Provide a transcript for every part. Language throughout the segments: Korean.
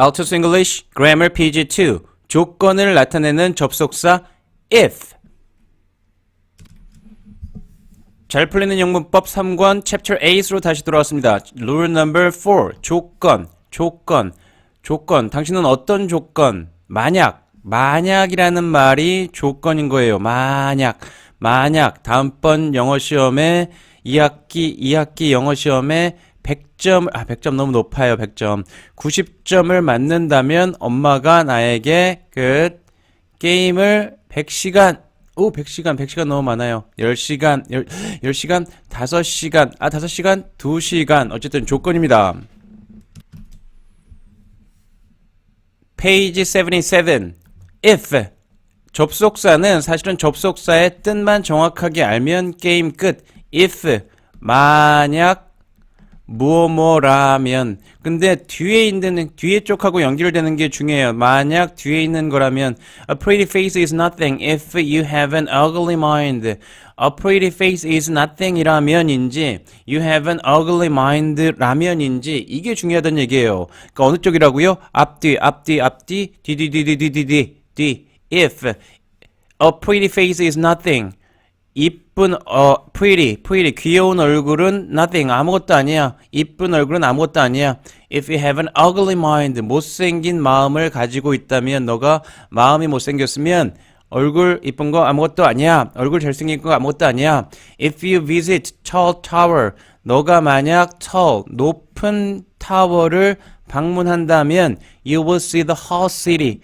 Altus English Grammar PG2 조건을 나타내는 접속사 if. 잘 풀리는 영문법 3권 Chapter 8으로 다시 돌아왔습니다. Rule number 4 조건 조건 조건. 당신은 어떤 조건? 만약 만약이라는 말이 조건인 거예요. 만약 만약. 다음번 영어 시험에 2학기 2학기 영어 시험에 100점 아 100점 너무 높아요. 100점. 90점을 맞는다면 엄마가 나에게 그 게임을 100시간 오 100시간 100시간 너무 많아요. 10시간 10, 10시간 5시간 아 5시간 2시간 어쨌든 조건입니다. 페이지 77 if 접속사는 사실은 접속사의 뜻만 정확하게 알면 게임 끝. if 만약 무엇뭐라면 근데 뒤에 있는 뒤에 쪽하고 연결되는 게 중요해요. 만약 뒤에 있는 거라면 a pretty face is nothing if you have an ugly mind. a pretty face is nothing이라면인지 you have an ugly mind라면인지 이게 중요하다는 얘기예요. 그러니까 어느 쪽이라고요? 앞뒤 앞뒤 앞뒤 뒤뒤뒤뒤뒤뒤 뒤 if a pretty face is nothing 이쁜 어 pretty 귀여운 얼굴은 nothing 아무것도 아니야. 이쁜 얼굴은 아무것도 아니야. If you have an ugly mind 못생긴 마음을 가지고 있다면 너가 마음이 못생겼으면 얼굴 이쁜 거 아무것도 아니야. 얼굴 잘생긴 거 아무것도 아니야. If you visit tall tower 너가 만약 tall 높은 타워를 방문한다면 you will see the whole city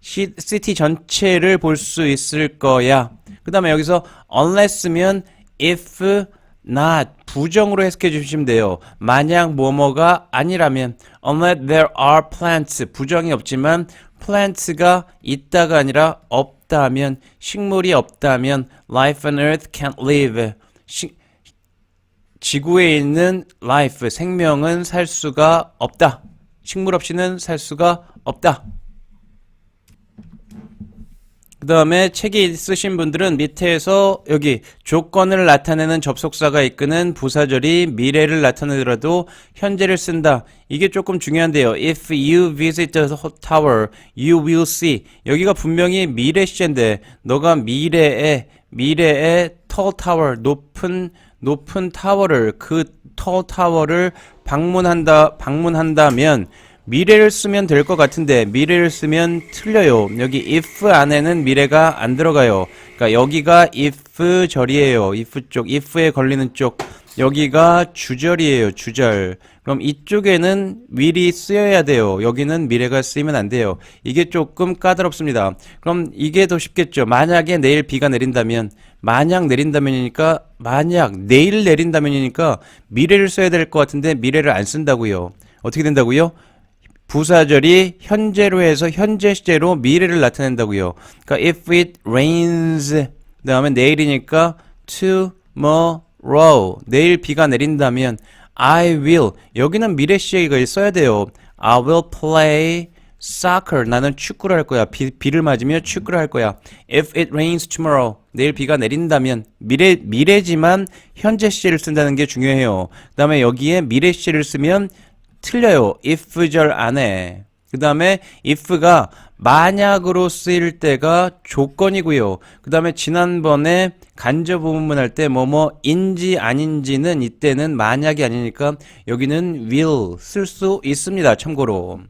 시, 시티 전체를 볼 수 있을 거야. 그 다음에 여기서 unless면 if not 부정으로 해석해 주시면 돼요. 만약 뭐뭐가 아니라면 unless there are plants 부정이 없지만 plants가 있다가 아니라 없다면 식물이 없다면 life on earth can't live 시, 지구에 있는 life 생명은 살 수가 없다. 식물 없이는 살 수가 없다. 그 다음에 책이 쓰신 분들은 밑에서 여기 조건을 나타내는 접속사가 이끄는 부사절이 미래를 나타내더라도 현재를 쓴다. 이게 조금 중요한데요. If you visit the tower, you will see. 여기가 분명히 미래 시제인데 너가 미래에 미래의 tall tower 높은 높은 타워를 그 tall 타워를 방문한다 방문한다면 미래를 쓰면 될 것 같은데 미래를 쓰면 틀려요. 여기 if 안에는 미래가 안 들어가요. 그러니까 여기가 if 절이에요. if 쪽, if에 걸리는 쪽. 여기가 주절이에요. 주절. 그럼 이쪽에는 will이 쓰여야 돼요. 여기는 미래가 쓰이면 안 돼요. 이게 조금 까다롭습니다. 그럼 이게 더 쉽겠죠. 만약에 내일 비가 내린다면 만약 내린다면이니까 만약 내일 내린다면이니까 미래를 써야 될 것 같은데 미래를 안 쓴다고요. 어떻게 된다고요? 부사절이 현재로 해서 현재 시제로 미래를 나타낸다고요. 그러니까 if it rains 그다음에 내일이니까 tomorrow 내일 비가 내린다면 I will 여기는 미래 시제가 써야 돼요. I will play soccer 나는 축구를 할 거야. 비, 비를 맞으며 축구를 할 거야. If it rains tomorrow 내일 비가 내린다면 미래 미래지만 현재 시제를 쓴다는 게 중요해요. 그다음에 여기에 미래 시제를 쓰면 틀려요. if절 안에. 그 다음에 if가 만약으로 쓰일 때가 조건이고요. 그 다음에 지난번에 간접 부분문 할때 뭐뭐인지 아닌지는 이때는 만약이 아니니까 여기는 will 쓸 수 있습니다. 참고로.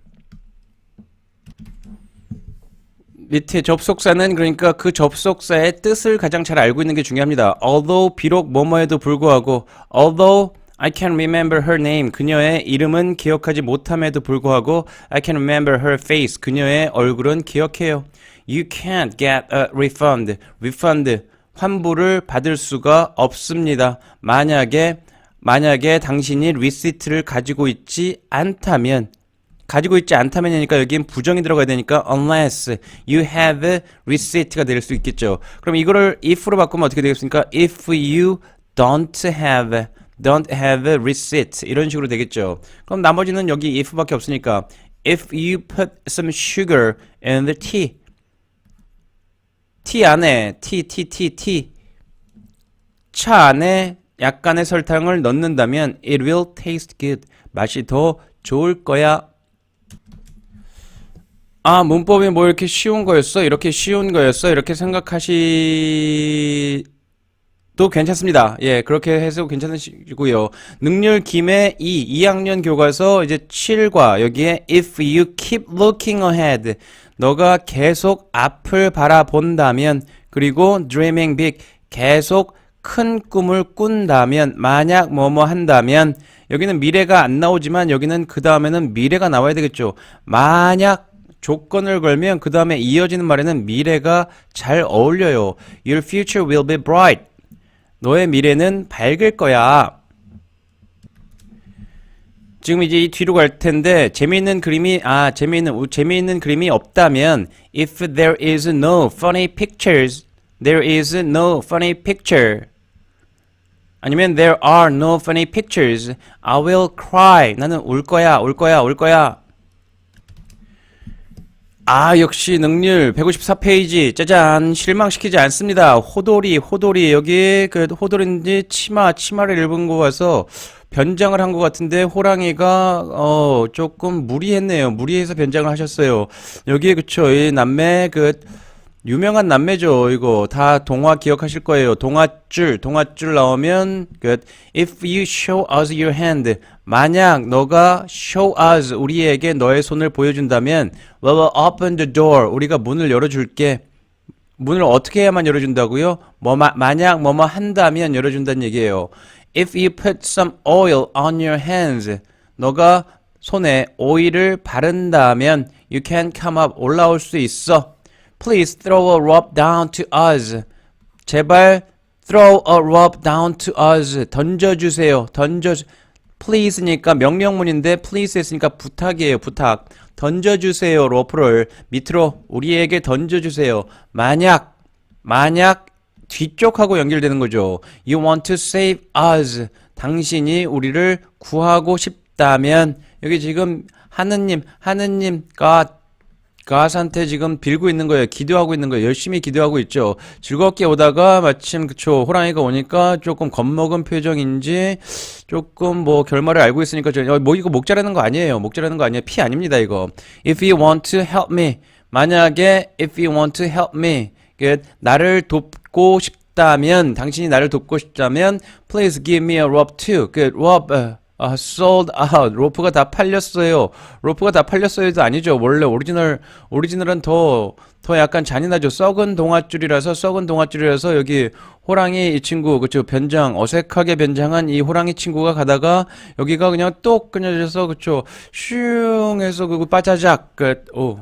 밑에 접속사는 그러니까 그 접속사의 뜻을 가장 잘 알고 있는 게 중요합니다. although 비록 뭐뭐에도 불구하고 although I can remember her name. 그녀의 이름은 기억하지 못함에도 불구하고 I can remember her face. 그녀의 얼굴은 기억해요. You can't get a refund. refund 환불을 받을 수가 없습니다. 만약에 만약에 당신이 리시트를 가지고 있지 않다면 가지고 있지 않다면이니까 여기엔 부정이 들어가야 되니까 unless you have receipt가 될 수 있겠죠. 그럼 이거를 if로 바꾸면 어떻게 되겠습니까? If you don't have don't have a receipt 이런 식으로 되겠죠. 그럼 나머지는 여기 if밖에 없으니까 if you put some sugar in the tea tea 안에 tea tea tea tea 차 안에 약간의 설탕을 넣는다면 it will taste good 맛이 더 좋을 거야. 아, 문법이 뭐 이렇게 쉬운 거였어? 이렇게 쉬운 거였어? 이렇게 생각하시, 도 괜찮습니다. 예, 그렇게 해서 괜찮으시고요. 능률 김의 2, 2학년 교과서 이제 7과 여기에 if you keep looking ahead. 너가 계속 앞을 바라본다면 그리고 dreaming big 계속 큰 꿈을 꾼다면 만약 뭐뭐 한다면 여기는 미래가 안 나오지만 여기는 그 다음에는 미래가 나와야 되겠죠. 만약 조건을 걸면 그 다음에 이어지는 말에는 미래가 잘 어울려요. Your future will be bright. 너의 미래는 밝을 거야. 지금 이제 이 뒤로 갈 텐데 재미있는 그림이 아 재미있는 우- 재미있는 그림이 없다면 if there is no funny pictures there is no funny picture 아니면 there are no funny pictures I will cry 나는 울 거야 울 거야 울 거야 아 역시 능률 154페이지. 짜잔. 실망시키지 않습니다. 호돌이 호돌이. 여기 그 호돌인지 치마 치마를 입은 거 봐서 변장을 한 것 같은데 호랑이가 어 조금 무리했네요. 무리해서 변장을 하셨어요. 여기에 그쵸. 이 남매 그 유명한 남매죠. 이거 다 동화 기억하실 거예요. 동화줄 동화줄 나오면 그 if you show us your hand. 만약 너가 show us 우리에게 너의 손을 보여준다면 we will open the door. 우리가 문을 열어줄게. 문을 어떻게 해야만 열어준다고요? 뭐 마, 만약 뭐뭐 한다면 열어준다는 얘기예요. If you put some oil on your hands, 너가 손에 오일을 바른다면 you can come up 올라올 수 있어. Please throw a rope down to us. 제발 throw a rope down to us. 던져주세요. 던져. please니까 명령문인데 please 했으니까 부탁이에요. 부탁. 던져주세요. 로프를 밑으로 우리에게 던져주세요. 만약 만약 뒤쪽하고 연결되는 거죠. You want to save us. 당신이 우리를 구하고 싶다면 여기 지금 하느님 하느님과 가스한테 지금 빌고 있는 거예요. 기도하고 있는 거예요. 열심히 기도하고 있죠. 즐겁게 오다가 마침 그쵸 호랑이가 오니까 조금 겁먹은 표정인지 조금 뭐 결말을 알고 있으니까 저, 어, 뭐 이거 목 자르는 거 아니에요. 목 자르는 거 아니에요. 피 아닙니다 이거. If you want to help me 만약에 if you want to help me 그 나를 돕고 싶다면 당신이 나를 돕고 싶다면 please give me a rope too. 그 rope 어, 아, sold out. 로프가 다 팔렸어요. 로프가 다 팔렸어요도 아니죠. 원래 오리지널, 오리지널은 더, 더 약간 잔인하죠. 썩은 동아줄이라서, 썩은 동아줄이라서 여기 호랑이 이 친구, 그쵸. 변장, 어색하게 변장한 이 호랑이 친구가 가다가 여기가 그냥 똑 끊어져서, 그쵸. 슝 해서 그거 빠자작, 끝. 오.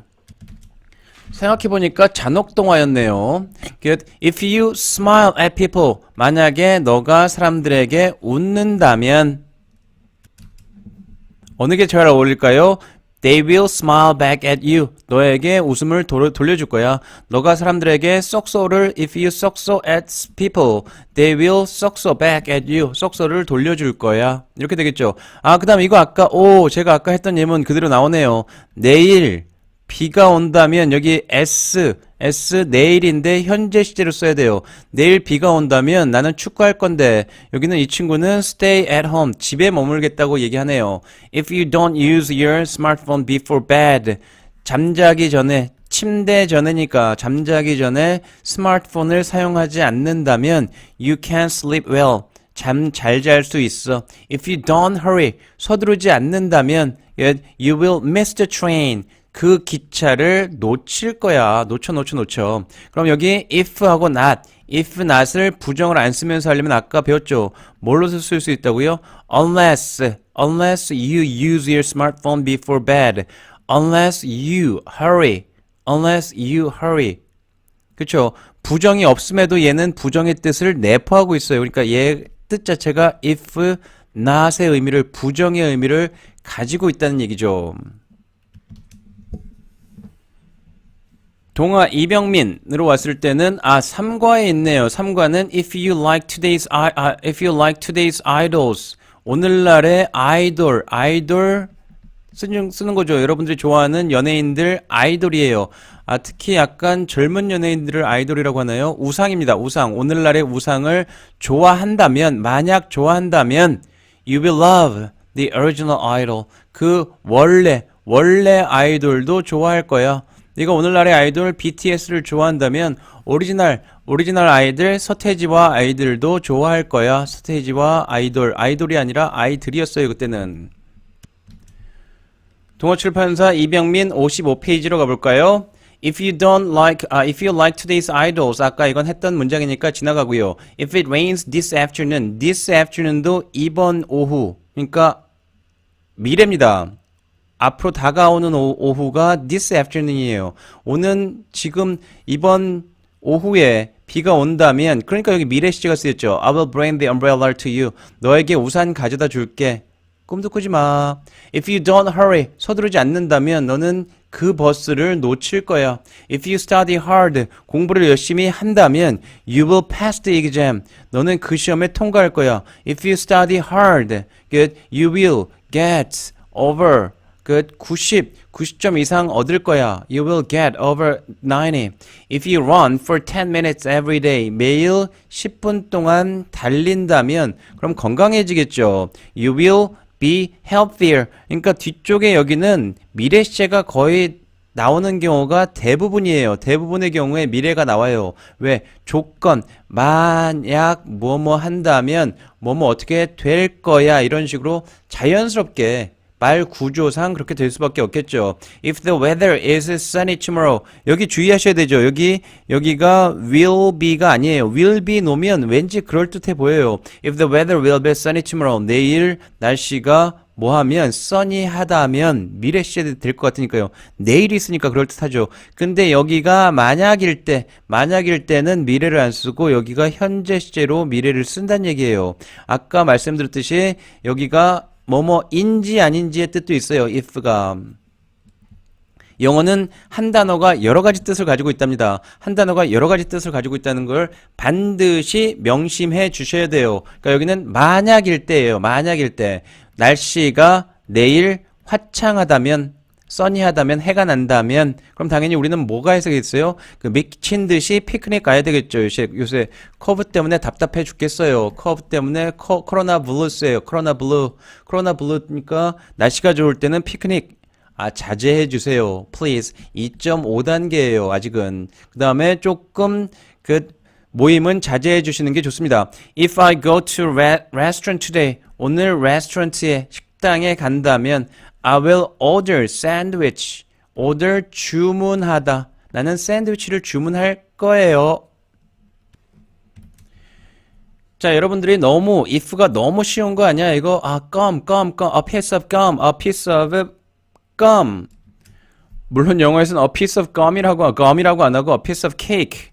생각해보니까 잔혹동화였네요. If you smile at people, 만약에 너가 사람들에게 웃는다면, 어느 게 잘 어울릴까요? They will smile back at you. 너에게 웃음을 도, 돌려 줄 거야. 너가 사람들에게 썩소를 if you 썩소 at people, they will 썩소 back at you. 썩소를 돌려줄 거야. 이렇게 되겠죠. 아, 그다음 이거 아까 오, 제가 아까 했던 예문 그대로 나오네요. 내일 비가 온다면 여기 S, S 내일인데 현재 시제로 써야 돼요. 내일 비가 온다면 나는 축구할 건데 여기는 이 친구는 stay at home 집에 머물겠다고 얘기하네요. If you don't use your smartphone before bed 잠자기 전에 침대 전에니까 잠자기 전에 스마트폰을 사용하지 않는다면 you can sleep well 잠 잘 잘 수 있어. If you don't hurry 서두르지 않는다면 you will miss the train 그 기차를 놓칠 거야. 놓쳐, 놓쳐, 놓쳐. 그럼 여기 if하고 not, if not을 부정을 안 쓰면서 하려면 아까 배웠죠. 뭘로 쓸수 있다고요? unless, unless you use your smartphone before bed, unless you hurry, unless you hurry. 그쵸? 부정이 없음에도 얘는 부정의 뜻을 내포하고 있어요. 그러니까 얘 뜻 자체가 if not의 의미를 부정의 의미를 가지고 있다는 얘기죠. 동화 이병민으로 왔을 때는 아 3과에 있네요. 3과는 if you like today's I, 아, if you like today's idols 오늘날의 아이돌 아이돌 쓰는, 쓰는 거죠. 여러분들이 좋아하는 연예인들 아이돌이에요. 아, 특히 약간 젊은 연예인들을 아이돌이라고 하나요? 우상입니다. 우상. 오늘날의 우상을 좋아한다면, 만약 좋아한다면, you will love the original idol. 그 원래, 원래 아이돌도 좋아할 거야. 네가 오늘날의 아이돌 BTS를 좋아한다면 오리지널 오리지널 아이들 서태지와 아이들도 좋아할 거야. 서태지와 아이돌 아이돌이 아니라 아이들이었어요 그때는. 동어출판사 이병민 55페이지로 가볼까요? If you don't like, uh, if you like today's idols, 아까 이건 했던 문장이니까 지나가고요. If it rains this afternoon, this afternoon도 이번 오후, 그러니까 미래입니다. 앞으로 다가오는 오, 오후가 this afternoon이에요. 오는 지금 이번 오후에 비가 온다면, 그러니까 여기 미래 시제가 쓰였죠. I will bring the umbrella to you. 너에게 우산 가져다 줄게. 꿈도 꾸지 마. If you don't hurry, 서두르지 않는다면 너는 그 버스를 놓칠 거야. If you study hard, 공부를 열심히 한다면 you will pass the exam. 너는 그 시험에 통과할 거야. If you study hard, you will get over. Good, 90, 90점 이상 얻을 거야. You will get over 90. If you run for 10 minutes every day, 매일 10분 동안 달린다면 그럼 건강해지겠죠. You will be healthier. 그러니까 뒤쪽에 여기는 미래 시제가 거의 나오는 경우가 대부분이에요. 대부분의 경우에 미래가 나와요. 왜? 조건, 만약 뭐뭐 한다면 뭐뭐 어떻게 될 거야 이런 식으로 자연스럽게 말 구조상 그렇게 될 수밖에 없겠죠. If the weather is sunny tomorrow. 여기 주의하셔야 되죠. 여기 여기가 will be가 아니에요. will be 놓으면 왠지 그럴듯해 보여요. If the weather will be sunny tomorrow. 내일 날씨가 뭐 하면 sunny하다면 미래 시제 될것 같으니까요. 내일이 있으니까 그럴듯하죠. 근데 여기가 만약일 때 만약일 때는 미래를 안 쓰고 여기가 현재 시제로 미래를 쓴다는 얘기예요. 아까 말씀드렸듯이 여기가 뭐뭐인지 아닌지의 뜻도 있어요. if가. 영어는 한 단어가 여러 가지 뜻을 가지고 있답니다. 한 단어가 여러 가지 뜻을 가지고 있다는 걸 반드시 명심해 주셔야 돼요. 그러니까 여기는 만약일 때예요. 만약일 때. 날씨가 내일 화창하다면 써니하다면 해가 난다면 그럼 당연히 우리는 뭐가 해석했어요? 그 미친 듯이 피크닉 가야 되겠죠. 요새 요새 커브 때문에 답답해 죽겠어요. 커브 때문에 커, 코로나 블루스예요. 코로나 블루. 코로나 블루니까 날씨가 좋을 때는 피크닉 아 자제해 주세요. please. 2.5단계예요. 아직은. 그다음에 조금 그 모임은 자제해 주시는 게 좋습니다. If I go to re- restaurant today, 오늘 레스토랑트에 식당에 간다면 I will order sandwich. order 주문하다. 나는 샌드위치를 주문할 거예요. 자, 여러분들이 너무 if가 너무 쉬운 거 아니야? 이거 아, gum, gum, gum, a piece of gum, a piece of gum. 물론 영어에서는 a piece of gum이라고 gum이라고 안 하고 a piece of cake.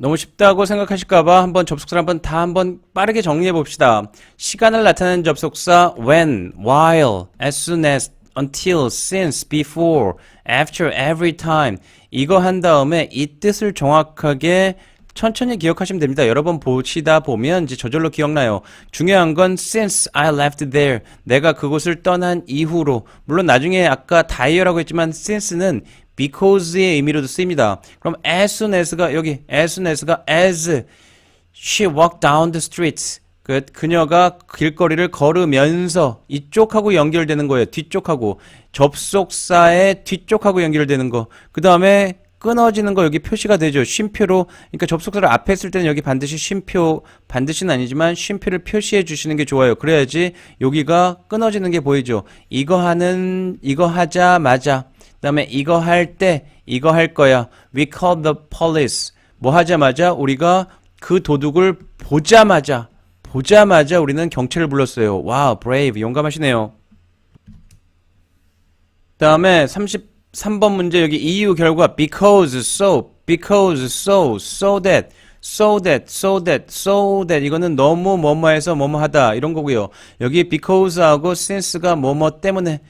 너무 쉽다고 생각하실까봐 한번 접속사를 한번 다 한번 빠르게 정리해 봅시다. 시간을 나타내는 접속사 when, while, as soon as, until, since, before, after, every time 이거 한 다음에 이 뜻을 정확하게 천천히 기억하시면 됩니다. 여러 번 보시다 보면 이제 저절로 기억나요. 중요한 건 since I left there 내가 그곳을 떠난 이후로 물론 나중에 아까 다이어라고 했지만 since는 because의 의미로도 쓰입니다. 그럼 as soon as가 여기 as soon as가 as she walked down the street 그 그녀가 길거리를 걸으면서 이쪽하고 연결되는 거예요. 뒤쪽하고 접속사의 뒤쪽하고 연결되는 거. 그 다음에 끊어지는 거 여기 표시가 되죠. 쉼표로 그러니까 접속사를 앞에 쓸 때는 여기 반드시 쉼표 반드시는 아니지만 쉼표를 표시해 주시는 게 좋아요. 그래야지 여기가 끊어지는 게 보이죠. 이거 하는 이거 하자마자 그 다음에 이거 할 때 이거 할 거야. We called the police. 뭐 하자마자 우리가 그 도둑을 보자마자 보자마자 우리는 경찰을 불렀어요. 와우, brave. 용감하시네요. 다음에 33번 문제 여기 이유 결과 because so because so so that so that so that so that 이거는 너무 뭐뭐해서 뭐뭐하다 이런 거고요. 여기 because하고 since가 뭐뭐 때문에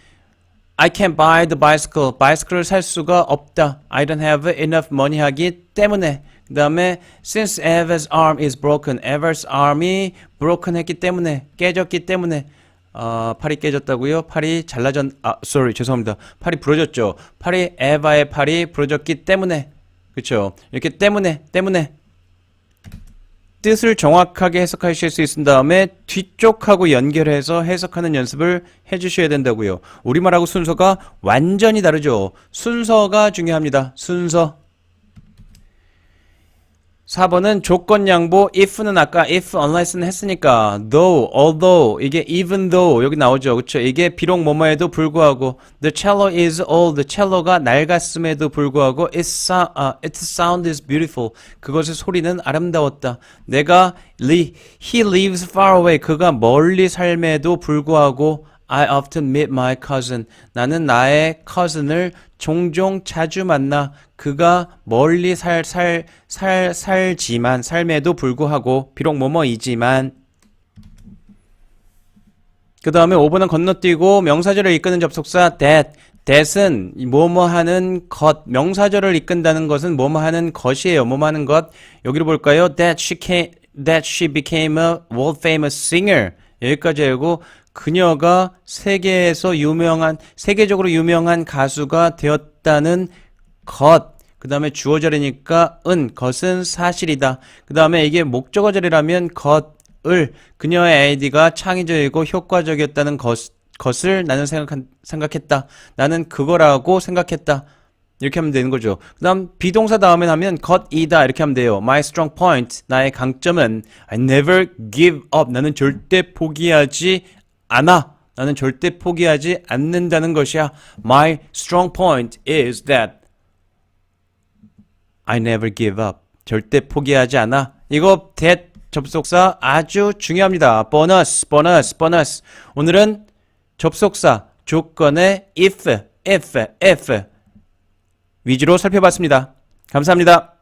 I can't buy the bicycle. 바이스클을 살 수가 없다. I don't have enough money 하기 때문에. 그 다음에 since Eva's arm is broken. Eva's arm이 broken 했기 때문에 깨졌기 때문에 어, 팔이 깨졌다고요? 팔이 잘라졌 아 sorry 죄송합니다. 팔이 부러졌죠. 팔이 에바의 팔이 부러졌기 때문에 그렇죠. 이렇게 때문에 때문에 뜻을 정확하게 해석하실 수 있은 다음에 뒤쪽하고 연결해서 해석하는 연습을 해주셔야 된다고요. 우리말하고 순서가 완전히 다르죠. 순서가 중요합니다. 순서. 4번은 조건 양보 if는 아까 if unless는 했으니까 though, although 이게 even though 여기 나오죠. 그쵸 이게 비록 뭐뭐에도 불구하고 the cello is old cello가 낡았음에도 불구하고 its, 아, its sound is beautiful 그것의 소리는 아름다웠다. 내가 he lives far away 그가 멀리 삶에도 불구하고 I often meet my cousin. 나는 나의 cousin을 종종 자주 만나. 그가 멀리 살, 살, 살, 살지만, 삶에도 불구하고, 비록 뭐뭐이지만. 그 다음에 5번은 건너뛰고 명사절을 이끄는 접속사 that. that은 뭐뭐 하는 것, 명사절을 이끈다는 것은 뭐뭐 하는 것이에요. 뭐뭐 하는 것. 여기로 볼까요? That she, came, that she became a world famous singer. 여기까지 하고 그녀가 세계에서 유명한 세계적으로 유명한 가수가 되었다는 것. 그 다음에 주어절이니까 은 것은 사실이다. 그 다음에 이게 목적어절이라면 것을 그녀의 아이디가 창의적이고 효과적이었다는 것, 것을 나는 생각, 생각했다. 나는 그거라고 생각했다. 이렇게 하면 되는 거죠. 그 다음 비동사 다음에 하면 것이다 이렇게 하면 돼요. My strong point 나의 강점은 I never give up 나는 절대 포기하지 않아. 나는 절대 포기하지 않는다는 것이야. My strong point is that I never give up. 절대 포기하지 않아. 이거 that 접속사 아주 중요합니다. 보너스, 보너스, 보너스. 오늘은 접속사 조건의 if, if, if 위주로 살펴봤습니다. 감사합니다.